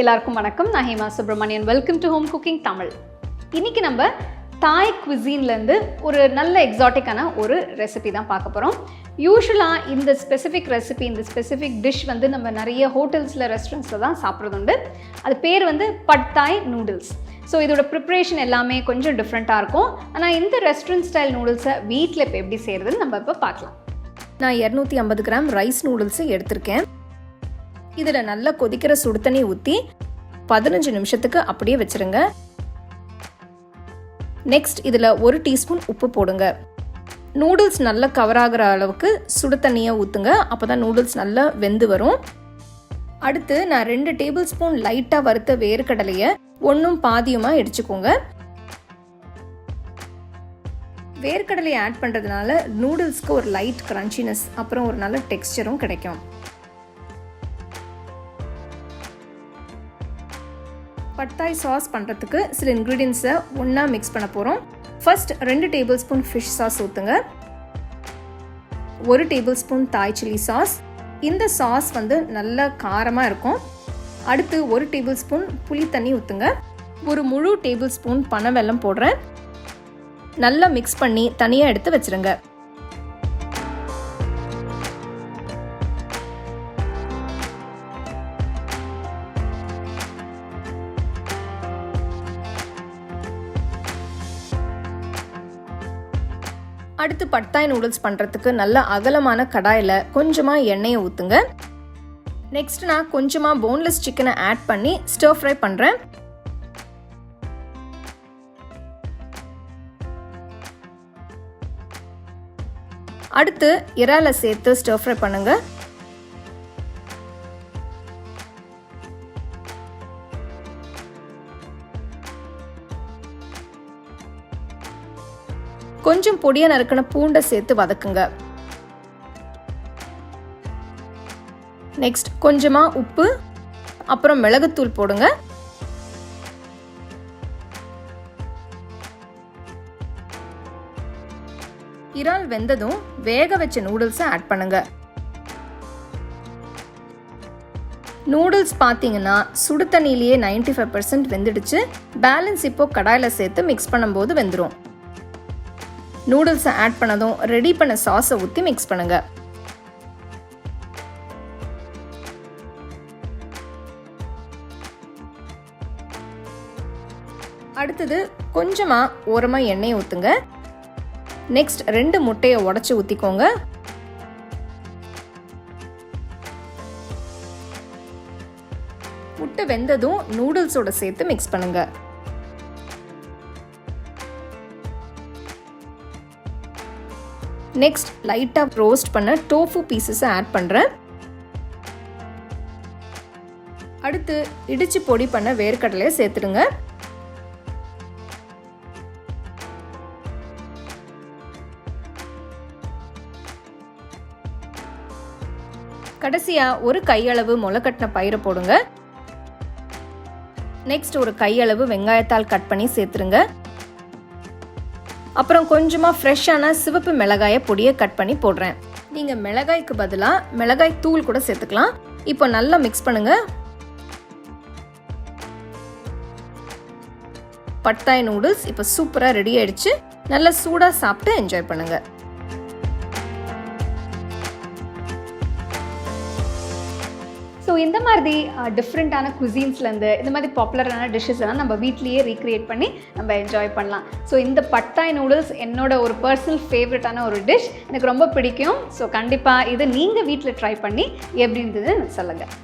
எல்லாருக்கும் வணக்கம். நான் Hema Subramanian welcome to home cooking Tamil இன்னைக்கு நம்ம தாய் குவிசீன்லேருந்து ஒரு நல்ல எக்ஸாட்டிக்கான ஒரு ரெசிபி தான் பார்க்க போகிறோம் யூஸ்வலாக இந்த ஸ்பெசிஃபிக் ரெசிபி இந்த ஸ்பெசிஃபிக் டிஷ் வந்து நம்ம நிறைய ஹோட்டல்ஸில் ரெஸ்டாரண்ட்ஸில் தான் சாப்பிட்றது உண்டு அது பேர் வந்து பட்டாய் நூடுல்ஸ் ஸோ இதோட ப்ரிப்ரேஷன் எல்லாமே கொஞ்சம் டிஃப்ரெண்ட்டாக இருக்கும். ஆனால் இந்த ரெஸ்டாரண்ட் ஸ்டைல் நூடுல்ஸை வீட்டில் இப்போ எப்படி செய்கிறதுன்னு நம்ம இப்போ பார்க்கலாம். நான் இரநூத்தி ஐம்பது கிராம் ரைஸ் நூடுல்ஸு எடுத்திருக்கேன். இதில் நல்லா கொதிக்கிற சுடு தண்ணி ஊற்றி பதினஞ்சு நிமிஷத்துக்கு அப்படியே வச்சுருங்க. நெக்ஸ்ட் இதில் ஒரு டீஸ்பூன் உப்பு போடுங்க. நூடுல்ஸ் நல்லா கவர் ஆகிற அளவுக்கு சுடு தண்ணியை ஊற்றுங்க அப்போ தான் நூடுல்ஸ் நல்லா வெந்து வரும். அடுத்து நான் ரெண்டு டேபிள் ஸ்பூன் லைட்டாக வறுத்த வேர்க்கடலையை ஒன்றும் பாதியுமாக இடிச்சுக்கோங்க வேர்க்கடலையை ஆட் பண்ணுறதுனால நூடுல்ஸ்க்கு ஒரு லைட் க்ரன்ச்சினஸ் அப்புறம் ஒரு நல்ல டெக்ஸ்டரும் கிடைக்கும். பட்டாய் சாஸ் பண்ணுறதுக்கு சில இன்க்ரீடியன்ஸை ஒன்றா மிக்ஸ் பண்ண போகிறோம் ஃபர்ஸ்ட் ரெண்டு டேபிள் ஸ்பூன் ஃபிஷ் சாஸ் ஊற்றுங்க ஒரு tablespoon Thai chilli sauce இந்த சாஸ் வந்து நல்ல காரமாக இருக்கும். அடுத்து ஒரு டேபிள் ஸ்பூன் புளி தண்ணி ஊற்றுங்க ஒரு முழு டேபிள் ஸ்பூன் பனை வெல்லம் போடுறேன். நல்லா மிக்ஸ் பண்ணி தனியாக எடுத்து வச்சிருங்க. அடுத்து பட்டாய் நூடுல்ஸ் பண்ணுறதுக்கு நல்ல அகலமான கடாயில் கொஞ்சமாக எண்ணெயை ஊற்றுங்க நெக்ஸ்ட் நான் கொஞ்சமாக போன்லெஸ் சிக்கனை ஆட் பண்ணி ஸ்டர் ஃப்ரை பண்ணுறேன் அடுத்து இறாலை சேர்த்து ஸ்டர் ஃப்ரை பண்ணுங்கள் கொஞ்சம் பொடியாக நறுக்கின பூண்டை சேர்த்து வதக்குங்க. நெக்ஸ்ட் கொஞ்சமாக உப்பு அப்புறம் மிளகுத்தூள் போடுங்க. இறால் வெந்ததும் வேக வச்ச நூடுல்ஸை ஆட் பண்ணுங்க. நூடுல்ஸ் பார்த்தீங்கன்னா சுடு தண்ணியிலேயே நைன்டி ஃபைவ் பர்சன்ட் வெந்துடுச்சு. பேலன்ஸ் இப்போ கடாயில் சேர்த்து மிக்ஸ் பண்ணும்போது வெந்துடும் நூடுல்ஸை ஆட் பண்ணதும் ரெடி பண்ண சாஸை ஊற்றி மிக்ஸ் பண்ணுங்க. அடுத்தது கொஞ்சமாக ஓரமாக எண்ணெயை ஊற்றுங்க நெக்ஸ்ட் ரெண்டு முட்டையை உடச்சி ஊற்றிக்கோங்க முட்டை வெந்ததும் நூடுல்ஸோட சேர்த்து மிக்ஸ் பண்ணுங்கள் நெக்ஸ்ட் லைட்டாக ரோஸ்ட் பண்ண டோஃபு பீசஸை ஆட் பண்ணுறேன் அடுத்து இடிச்சு பொடி பண்ண வேர்க்கடலையை சேர்த்துடுங்க. கடைசியாக ஒரு கையளவு முளைக்கட்டின பயிரை போடுங்க. நெக்ஸ்ட் ஒரு கையளவு வெங்காயத்தால் கட் பண்ணி சேர்த்துருங்க அப்புறம் கொஞ்சமாக ஃப்ரெஷ்ஷான சிவப்பு மிளகாயை பொடியை கட் பண்ணி போடுறேன். நீங்கள் மிளகாய்க்கு பதிலாக மிளகாய் தூள் கூட சேர்த்துக்கலாம். இப்போ நல்லா மிக்ஸ் பண்ணுங்கள் பட்டாய் நூடுல்ஸ் இப்போ சூப்பராக ரெடி ஆயிடுச்சு. நல்லா சூடாக சாப்பிட்டு என்ஜாய் பண்ணுங்கள் இந்த மாதிரி டிஃப்ரெண்ட்டான குசீன்ஸ்லேருந்து இந்த மாதிரி பாப்புலரான டிஷ்ஷஸ் எல்லாம் நம்ம வீட்லேயே ரீக்ரியேட் பண்ணி நம்ம என்ஜாய் பண்ணலாம். ஸோ இந்த பட்டாய் நூடுல்ஸ் என்னோட ஒரு பர்சனல் ஃபேவரட்டான ஒரு டிஷ் எனக்கு ரொம்ப பிடிக்கும். ஸோ கண்டிப்பாக இதை நீங்கள் வீட்டில் ட்ரை பண்ணி எப்படி இருந்ததுன்னு சொல்லுங்கள்